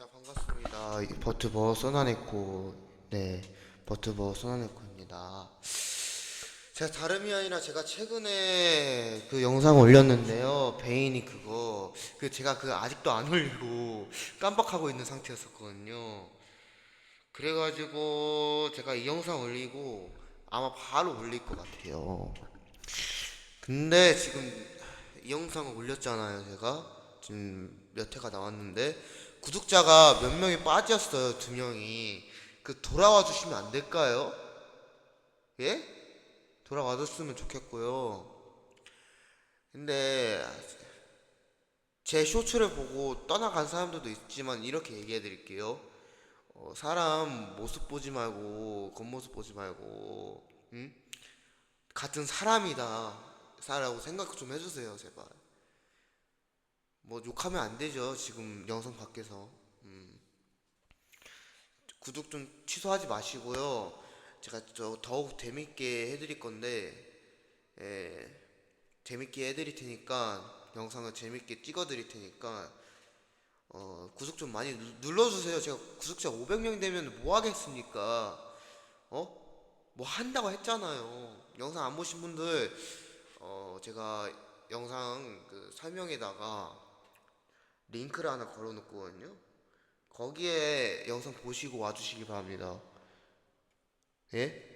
자 반갑습니다. 이 버트버 써나네코 네 버트버 써나네코입니다. 제가 다름이 아니라 제가 최근에 그 영상 올렸는데요. 베인이 그거 그 제가 그 아직도 안 올리고 깜빡하고 있는 상태였었거든요. 그래가지고 제가 이 영상 올리고 아마 바로 올릴 것 같아요. 근데 지금 이 영상을 올렸잖아요, 제가. 지금 몇 회가 나왔는데 구독자가 몇 명이 빠졌어요, 두 명이. 그 돌아와 주시면 안 될까요? 예? 돌아와 줬으면 좋겠고요. 근데 제 쇼츠를 보고 떠나간 사람들도 있지만 이렇게 얘기해 드릴게요. 어, 사람 모습 보지 말고 겉모습 보지 말고 응? 같은 사람이다 사라고 생각 좀 해주세요 제발 뭐 욕하면 안 되죠 지금 영상 밖에서 음. 구독 좀 취소하지 마시고요 제가 저 더욱 재밌게 해드릴 건데 예, 재밌게 해드릴 테니까 영상을 재밌게 찍어드릴 테니까 어, 구독 좀 많이 누- 눌러주세요. 제가 구독자 500명 되면 뭐 하겠습니까? 어? 뭐 한다고 했잖아요. 영상 안 보신 분들, 어, 제가 영상 그 설명에다가 링크를 하나 걸어 놓거든요. 거기에 영상 보시고 와주시기 바랍니다. 예?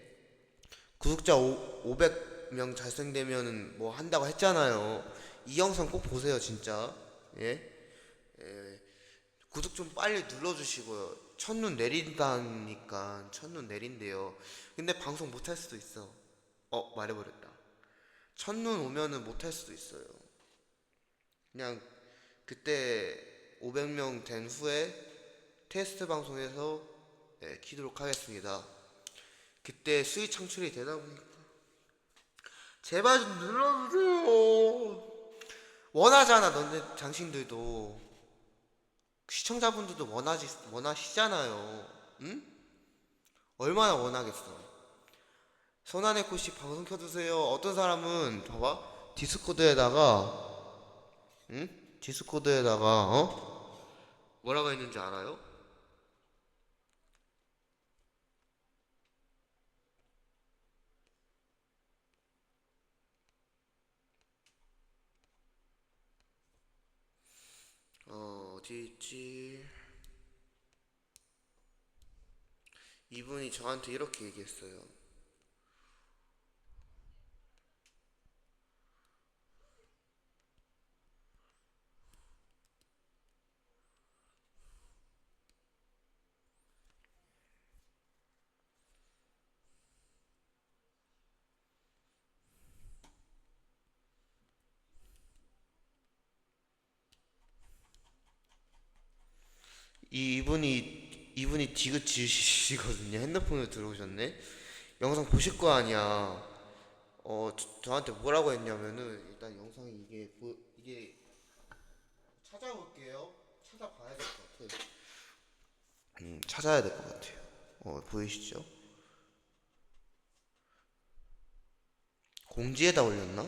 구독자 500명 달성되면 뭐 한다고 했잖아요. 이 영상 꼭 보세요, 진짜. 예? 예, 구독 좀 빨리 눌러주시고요. 첫눈 내린다니까 첫눈 내린대요. 근데 방송 못 할 수도 있어. 어 말해버렸다. 첫눈 오면은 못 할 수도 있어요. 그냥 그때 500명 된 후에 테스트 방송에서 예, 키도록 하겠습니다. 그때 수익 창출이 되다 보니까 제발 좀 눌러주세요. 원하잖아, 너네 당신들도. 시청자분들도 원하시, 원하시잖아요. 응? 얼마나 원하겠어. 손안의 코씨 방송 켜주세요. 어떤 사람은, 봐봐. 디스코드에다가, 응? 디스코드에다가, 어? 뭐라고 했는지 알아요? 어, 어디 있지? 이분이 저한테 이렇게 얘기했어요. 이 이분이 이분이 디귿지시거든요. 핸드폰으로 들어오셨네. 영상 보실 거 아니야. 어 저, 저한테 뭐라고 했냐면은 일단 영상이 이게 보, 이게 찾아볼게요. 찾아봐야 될 것 같아. 음 찾아야 될 것 같아요. 어 보이시죠? 공지에다 올렸나?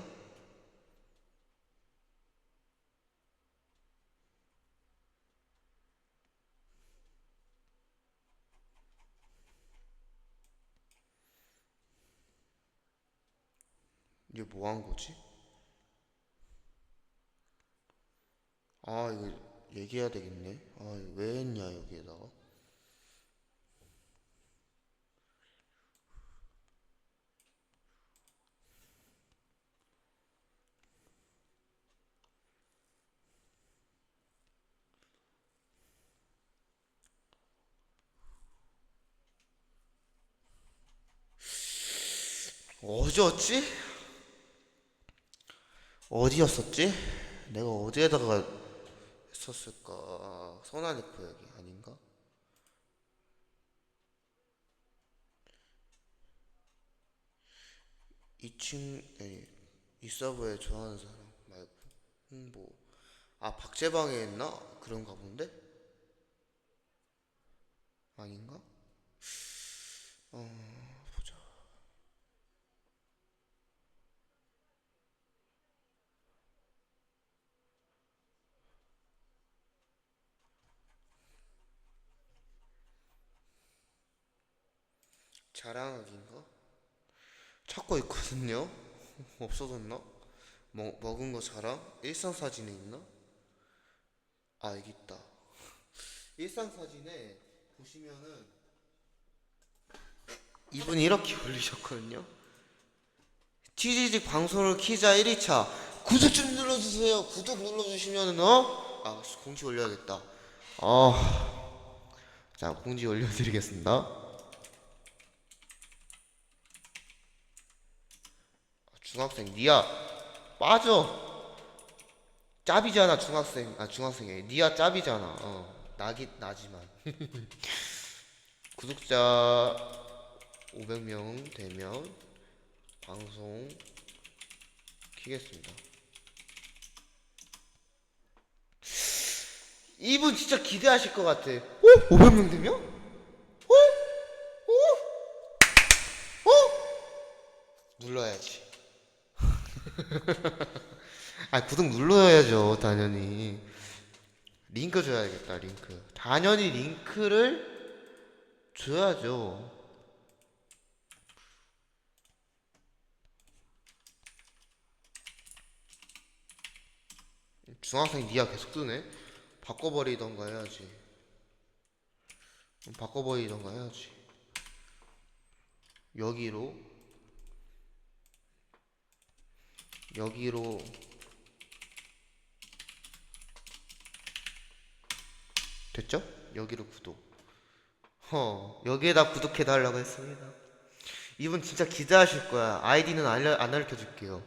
이게 뭐 한 거지? 아, 이거 얘기해야 되겠네. 아, 이거 왜 했냐, 여기에다가. 어디였지? 어디였었지? 내가 어디에다가 했었을까? 선안이코 여기 아닌가? 이 친, 아니, 이 서버에 좋아하는 사람 말고 홍보. 아, 박재방에 했나? 그런가 본데? 아닌가? 어, 보자. 자랑하기인가? 찾고 있거든요. 없어졌나? 먹, 먹은 거 자랑? 일상 사진에 있나? 아 여기 있다. 일상 사진에 보시면은 이분이 이렇게 올리셨거든요. 티지직 방송을 키자 1위차 구독 좀 눌러주세요. 구독 눌러주시면은 어? 아 공지 올려야겠다. 아, 자 공지 올려드리겠습니다. 중학생 니야 빠져 짭이잖아 중학생 아 중학생이 니야 짭이잖아 어 나기 나지만 구독자 500명 되면 방송 키겠습니다 이분 진짜 기대하실 것 같아 어? 500명 되면? 어? 어? 어? 눌러야지 아 구독 눌러야죠 당연히 링크 줘야겠다 링크. 당연히 링크를 줘야죠. 중학생 니가 계속 뜨네. 바꿔버리던가 해야지. 바꿔버리던가 해야지. 여기로 여기로 됐죠? 여기로 구독. 허, 여기에다 구독해 달라고 했습니다. 이분 진짜 기대하실 거야. 아이디는 알려, 안 알려 줄게요.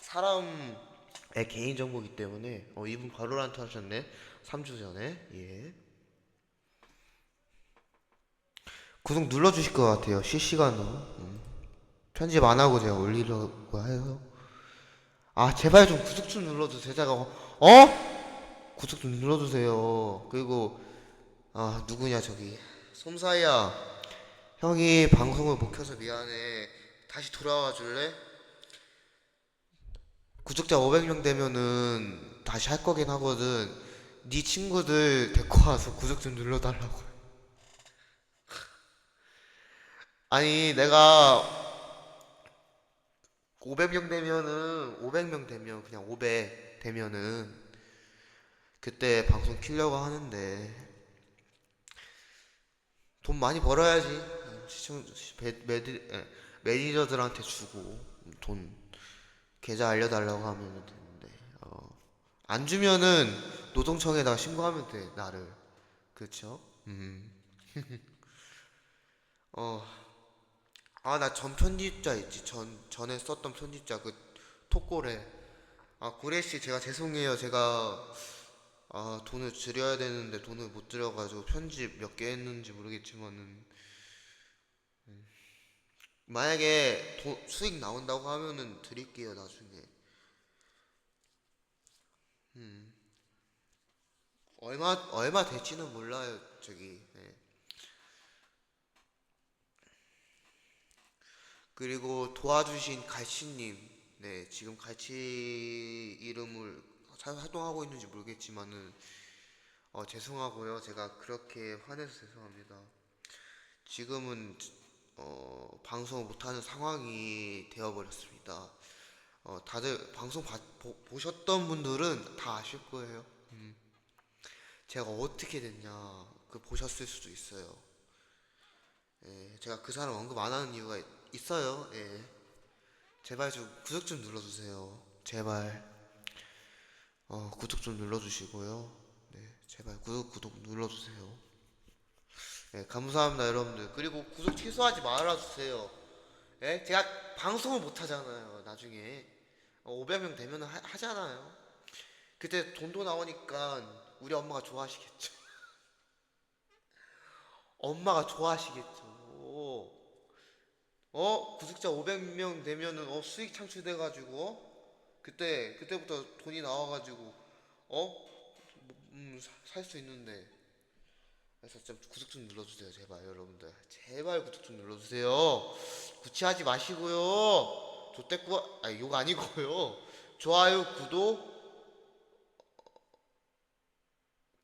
사람의 개인 정보기 때문에 어, 이분 바로란트 하셨네. 3주 전에. 예. 구독 눌러 주실 것 같아요. 실시간으로. 음. 편집 안 하고 제가 올리려고 해요. 아 제발 좀 구독 좀 눌러주세요. 제가 어? 구독 좀 눌러주세요. 그리고 아 누구냐 저기. 솜사이야. 형이 방송을 못 켜서 미안해. 다시 돌아와 줄래? 구독자 500명 되면은 다시 할 거긴 하거든. 네 친구들 데리고 와서 구독 좀 눌러달라고. 아니 내가 500명 되면은 500명 되면 그냥 500 되면은 그때 방송 키려고 하는데 돈 많이 벌어야지 시청 매, 매드, 에, 매니저들한테 주고 돈 계좌 알려달라고 하면 되는데 어, 안 주면은 노동청에다가 신고하면 돼 나를 그쵸? 음. 어. 아 나 전 편집자 있지. 전 전에 썼던 편집자 그 톡고래 아 고래 씨 제가 죄송해요. 제가 아 돈을 드려야 되는데 돈을 못 드려가지고 편집 몇 개 했는지 모르겠지만은. 음. 만약에 도, 수익 나온다고 하면은 드릴게요 나중에. 음. 얼마 얼마 될지는 몰라요 저기 네. 그리고 도와주신 갈치님, 네, 지금 갈치 이름을 잘 활동하고 있는지 모르겠지만은, 어, 죄송하고요. 제가 그렇게 화내서 죄송합니다. 지금은, 어, 방송을 못하는 상황이 되어버렸습니다. 어, 다들 방송 봐- 보, 보셨던 분들은 다 아실 거예요. 음. 제가 어떻게 됐냐, 그 보셨을 수도 있어요. 예, 제가 그 사람 언급 안 하는 이유가 있- 있어요. 예. 제발 좀 구독 좀 눌러주세요. 제발. 어, 구독 좀 눌러주시고요. 네, 제발 구독, 구독 눌러주세요. 예, 감사합니다, 여러분들. 그리고 구독 취소하지 말아주세요. 예, 제가 방송을 못 하잖아요, 나중에. 어, 500명 되면 하, 하잖아요. 그때 돈도 나오니까 우리 엄마가 좋아하시겠죠. 엄마가 좋아하시겠죠. 어? 구독자 500명 되면은 어 수익 창출돼가지고 어? 그때 그때부터 돈이 나와가지고 어 음 살 수 있는데. 그래서 좀 구독 좀 눌러주세요 제발 여러분들. 제발 구독 좀 눌러주세요. 구치하지 마시고요. 조태구 아니 욕 아니고요. 좋아요 구독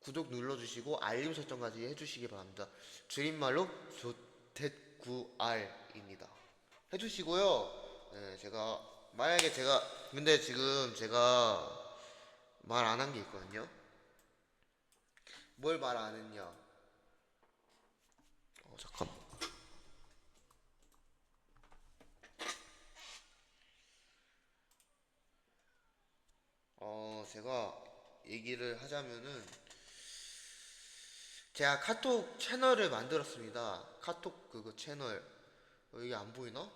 구독 눌러주시고 알림 설정까지 해주시기 바랍니다. 줄임말로 조태구 9R입니다. 해주시고요. 네, 제가 만약에 제가 근데 지금 제가 말 안 한 게 있거든요. 뭘 말 안 했냐? 어 잠깐. 어 제가 얘기를 하자면은 제가 카톡 채널을 만들었습니다. 카톡 그거 채널 어, 이게 안 보이나?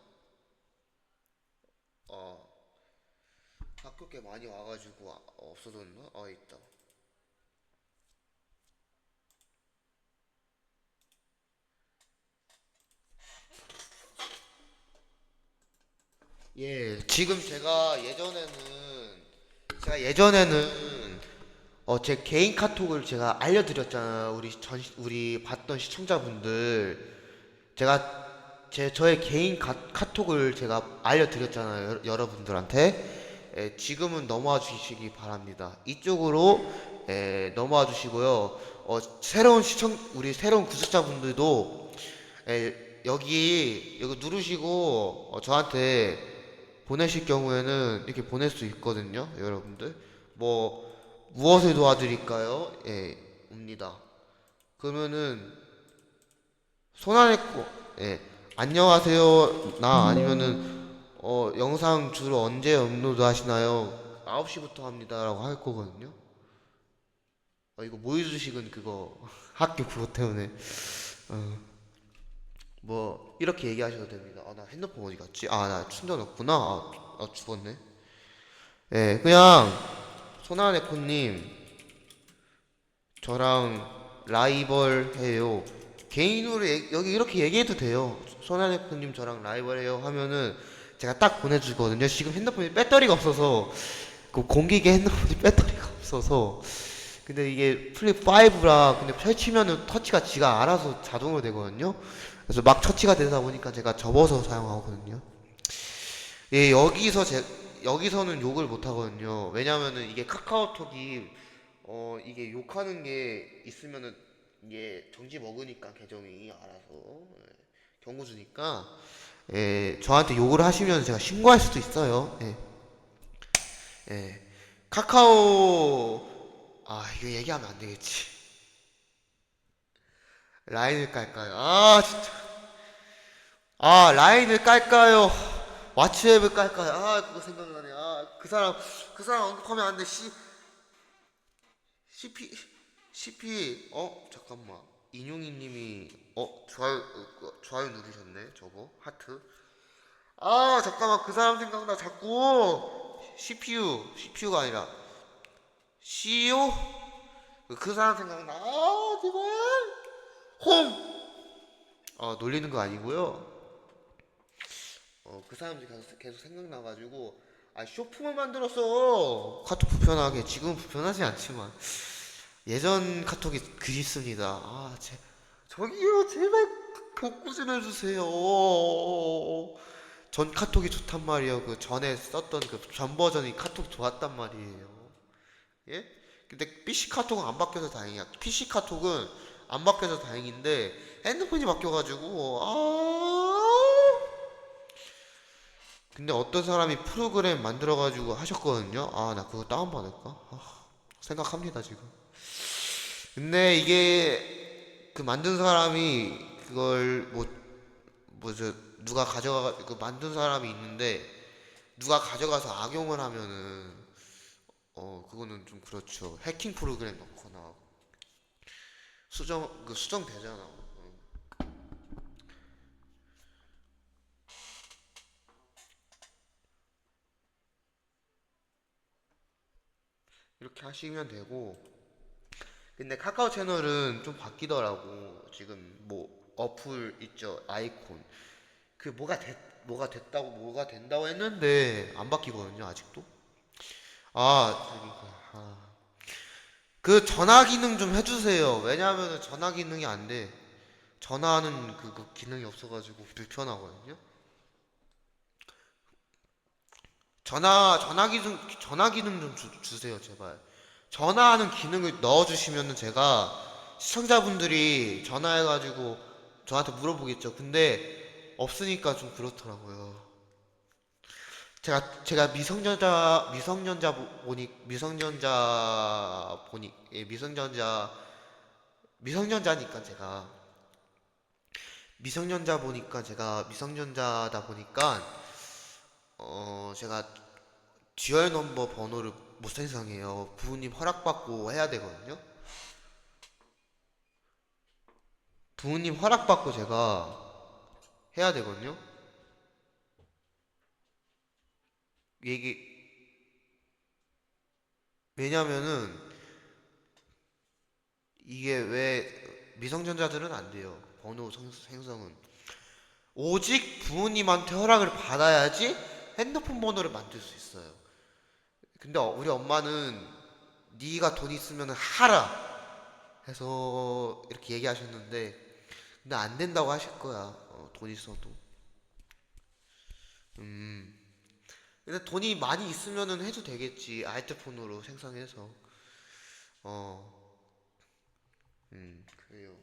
어꽤 많이 와가지고 아, 없어졌나? 어 있다. 예, 지금 제가 예전에는 제가 예전에는 어 제 개인 카톡을 제가 알려드렸잖아요. 우리 전 우리 봤던 시청자분들 제가 제 저의 개인 카, 카톡을 제가 알려드렸잖아요. 여, 여러분들한테 예, 지금은 넘어와 주시기 바랍니다. 이쪽으로 예, 넘어와 주시고요. 어, 새로운 시청 우리 새로운 구독자분들도 예, 여기 여기 누르시고 어, 저한테 보내실 경우에는 이렇게 보낼 수 있거든요, 여러분들. 뭐 무엇을 도와드릴까요? 예, 옵니다. 그러면은 거, 예, 안녕하세요. 나 아니면은 어 영상 주로 언제 업로드 하시나요? 9시부터 합니다라고 할 거거든요. 어 이거 모의주식은 그거 학교 그것 때문에 어. 뭐 이렇게 얘기하셔도 됩니다. 아 나 핸드폰 어디 갔지? 아 나 충전 없구나. 아, 아 죽었네. 예, 그냥 소나네코님 저랑 라이벌 해요. 개인으로 얘- 여기 이렇게 얘기해도 돼요. 소나네코님 저랑 라이벌 해요 하면은 제가 딱 보내주거든요. 지금 핸드폰이 배터리가 없어서 그 공기계 핸드폰이 배터리가 없어서 근데 이게 플립 5라 근데 펼치면은 터치가 지가 알아서 자동으로 되거든요. 그래서 막 터치가 되다 보니까 제가 접어서 사용하거든요. 예, 여기서 제 여기서는 욕을 못 하거든요. 왜냐면은 이게 카카오톡이 어 이게 욕하는 게 있으면은 이게 정지 먹으니까 계정이 알아서 예, 경고 주니까 예, 저한테 욕을 하시면 제가 신고할 수도 있어요. 예. 예. 카카오 아 이거 얘기하면 안 되겠지. 라인을 깔까요? 아 진짜. 아 라인을 깔까요? 왓츠앱을 깔까요? 아 그거 생각나네. 아그 사람 그 사람 언급하면 안 돼. 씨 CP CP 어 잠깐만 인용이님이 어 좋아요 어, 좋아요 누르셨네 저거 하트. 아 잠깐만 그 사람 생각나 자꾸 CPU CPU가 아니라 CEO 그- 그 사람 생각나. 아 제발 홈. 어 놀리는 거 아니고요. 어, 그 사람들이 계속, 계속 생각나가지고, 아, 쇼핑을 만들었어. 카톡 불편하게. 지금은 불편하지 않지만. 예전 카톡이 그립습니다. 아, 제, 저기요, 제발 복구 좀 해주세요. 전 카톡이 좋단 말이에요. 그 전에 썼던 그 전 버전이 카톡 좋았단 말이에요. 예? 근데 PC 카톡은 안 바뀌어서 다행이야. PC 카톡은 안 바뀌어서 다행인데, 핸드폰이 바뀌어가지고, 아, 근데 어떤 사람이 프로그램 만들어가지고 하셨거든요. 아, 나 그거 다운받을까? 아, 생각합니다, 지금. 근데 이게 그 만든 사람이 그걸 뭐, 뭐, 저, 누가 가져가, 그 만든 사람이 있는데 누가 가져가서 악용을 하면은 어, 그거는 좀 그렇죠. 해킹 프로그램 넣거나 수정, 그 수정 되잖아. 어. 이렇게 하시면 되고 근데 카카오 채널은 좀 바뀌더라고. 지금 뭐 어플 있죠? 아이콘. 그 뭐가 됐 뭐가 됐다고 뭐가 된다고 했는데 안 바뀌거든요 아직도. 아 저기 그, 아. 그 전화 기능 좀 해주세요. 왜냐하면 전화 기능이 안 돼. 전화하는 그, 그 기능이 없어가지고 불편하거든요. 전화 전화 기능 전화 기능 좀 주, 주세요 제발 전화하는 기능을 넣어주시면은 제가 시청자분들이 전화해가지고 저한테 물어보겠죠. 근데 없으니까 좀 그렇더라고요. 제가 제가 미성년자 미성년자 보- 보니 미성년자 보니 예, 미성년자 미성년자니까 제가 미성년자 보니까 제가 미성년자다 보니까 어 제가 듀얼 넘버 번호를 못 생성해요. 부모님 허락받고 해야 되거든요. 부모님 허락받고 제가 해야 되거든요. 얘기 왜냐면은 이게 왜 미성년자들은 안 돼요. 번호 성- 생성은 오직 부모님한테 허락을 받아야지 핸드폰 번호를 만들 수 있어요. 근데 어- 우리 엄마는 네가 돈 있으면 하라 해서 이렇게 얘기하셨는데 근데 안 된다고 하실 거야. 어, 돈 있어도. 음. 근데 돈이 많이 있으면은 해도 되겠지. 아이폰으로 생성해서. 어. 음, 그래요.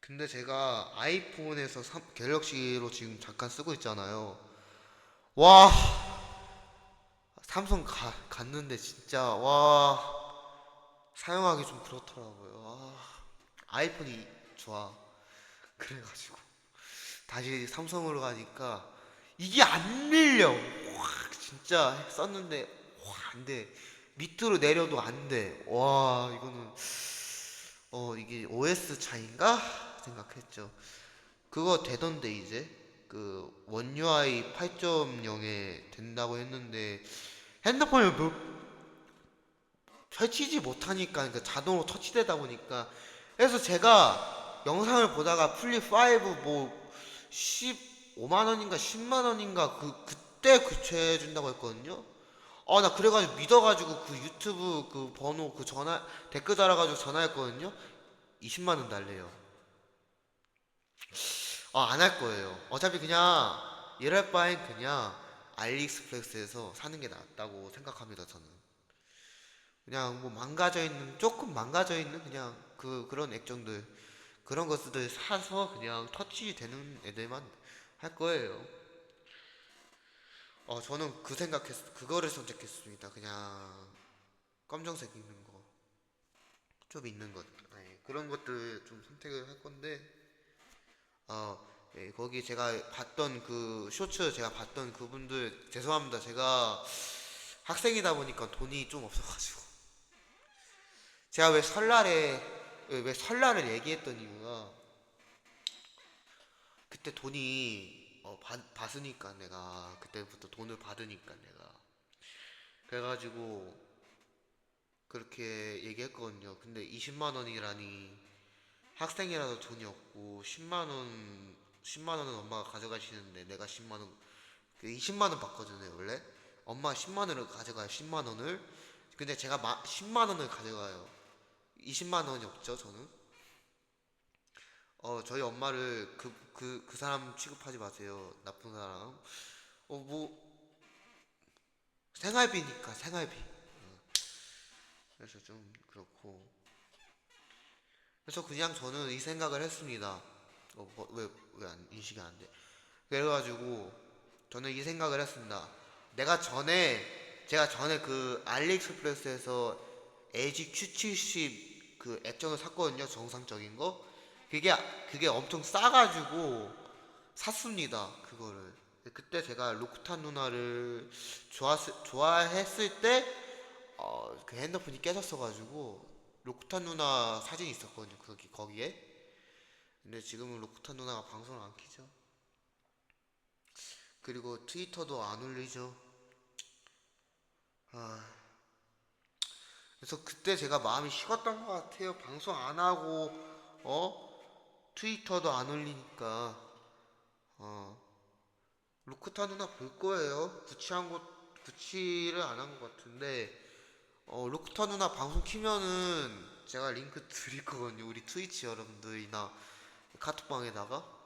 근데 제가 아이폰에서 삼, 갤럭시로 지금 잠깐 쓰고 있잖아요. 와, 삼성 가, 갔는데 진짜 와 사용하기 좀 그렇더라고요. 아, 아이폰이 좋아. 그래가지고 다시 삼성으로 가니까 이게 안 밀려. 와, 진짜 썼는데 와, 안 돼. 밑으로 내려도 안 돼. 와, 이거는 어, 이게 OS 차인가 생각했죠. 그거 되던데 이제 그 원UI 8.0에 된다고 했는데 핸드폰을 뭐 펼치지 못하니까 그러니까 자동으로 터치되다 보니까 그래서 제가 영상을 보다가 플립 5뭐 15만 원인가 10만 원인가 그 그때 교체해 준다고 했거든요. 아 나 그래가지고 믿어가지고 그 유튜브 그 번호 그 전화 댓글 달아가지고 전화했거든요. 20만 원 달래요. 아 안 할 거예요. 어차피 그냥 이럴 바엔 그냥 알리익스프레스에서 사는 게 낫다고 생각합니다 저는. 그냥 뭐 망가져 있는 조금 망가져 있는 그냥 그 그런 액정들 그런 것들 사서 그냥 터치 되는 애들만 할 거예요. 어 저는 그 생각했 그거를 선택했습니다. 그냥 검정색 있는 거, 좀 있는 것, 네, 그런 것들 좀 선택을 할 건데, 어 예, 거기 제가 봤던 그 쇼츠 제가 봤던 그분들 죄송합니다. 제가 학생이다 보니까 돈이 좀 없어가지고 제가 왜 설날에 왜, 왜 설날을 얘기했던 이유가 그때 돈이 어, 받, 받으니까 내가 그때부터 돈을 받으니까 내가 그래가지고 그렇게 얘기했거든요. 근데 20만 원이라니 학생이라도 돈이 없고 10만 원 10만 원은 엄마가 가져가시는데 내가 10만 원, 그 20만 원 받거든요 원래. 엄마 10만 원을 가져가요 10만 원을. 근데 제가 마, 10만 원을 가져가요. 20만 원이 없죠 저는. 어 저희 엄마를 그 그 그 사람 취급하지 마세요 나쁜 사람. 어 뭐 생활비니까 생활비. 어. 그래서 좀 그렇고. 그래서 그냥 저는 이 생각을 했습니다. 어, 왜왜 안 인식이 안 돼? 그래가지고 저는 이 생각을 했습니다. 내가 전에 제가 전에 그 알리익스프레스에서 LG Q70 그 액정을 샀거든요. 정상적인 거. 그게 그게 엄청 싸가지고 샀습니다. 그거를. 그때 제가 로쿠탄 누나를 좋았 좋아했을 때 어, 그 핸드폰이 깨졌어가지고 로쿠탄 누나 사진이 있었거든요. 거기 거기에. 근데 지금은 로쿠탄 누나가 방송을 안 키죠. 그리고 트위터도 안 올리죠. 아. 그래서 그때 제가 마음이 식었던 것 같아요. 방송 안 하고 어 트위터도 안 올리니까 어 로쿠타 누나 볼 거예요. 구치한 것 구치를 안 한 것 같은데 어 로쿠타 누나 방송 키면은 제가 링크 드릴 거거든요. 우리 트위치 여러분들이나 카톡방에다가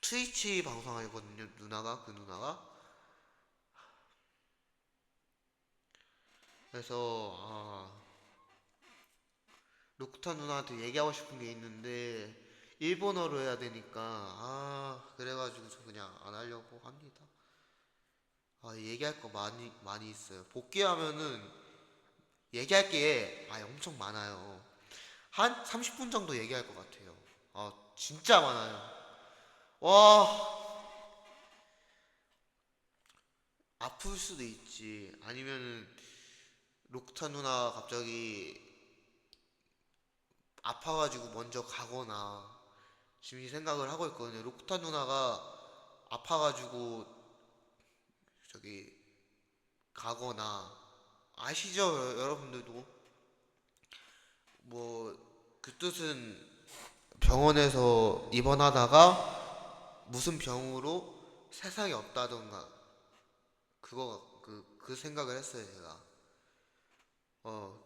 트위치 방송하거든요. 누나가 그 누나가 그래서 아 로쿠타 누나한테 얘기하고 싶은 게 있는데 일본어로 해야 되니까 아 그래가지고 저 그냥 안 하려고 합니다. 아 얘기할 거 많이 많이 있어요. 복귀하면은 얘기할 게 아, 엄청 많아요. 한 30분 정도 얘기할 것 같아요. 아 진짜 많아요. 와 아플 수도 있지. 아니면은 록타 누나 갑자기 아파가지고 먼저 가거나 지금 이 생각을 하고 있거든요. 록타 누나가 아파가지고 저기 가거나 아시죠 여- 여러분들도 뭐 그 뜻은 병원에서 입원하다가 무슨 병으로 세상에 없다던가 그거 그, 그 생각을 했어요 제가. 어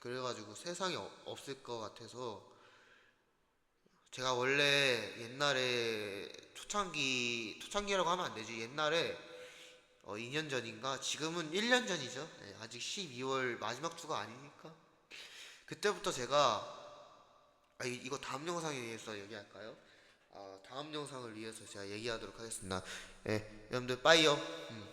그래가지고 세상에 없- 없을 것 같아서 제가 원래 옛날에 초창기 초창기라고 하면 안 되지. 옛날에 어 2년 전인가? 지금은 1년 전이죠. 네, 아직 12월 마지막 주가 아니니까. 그때부터 제가 아 이- 이거 다음 영상에 의해서 얘기할까요? 아 다음 영상을 위해서 제가 얘기하도록 하겠습니다 예 여러분들 빠이요 음.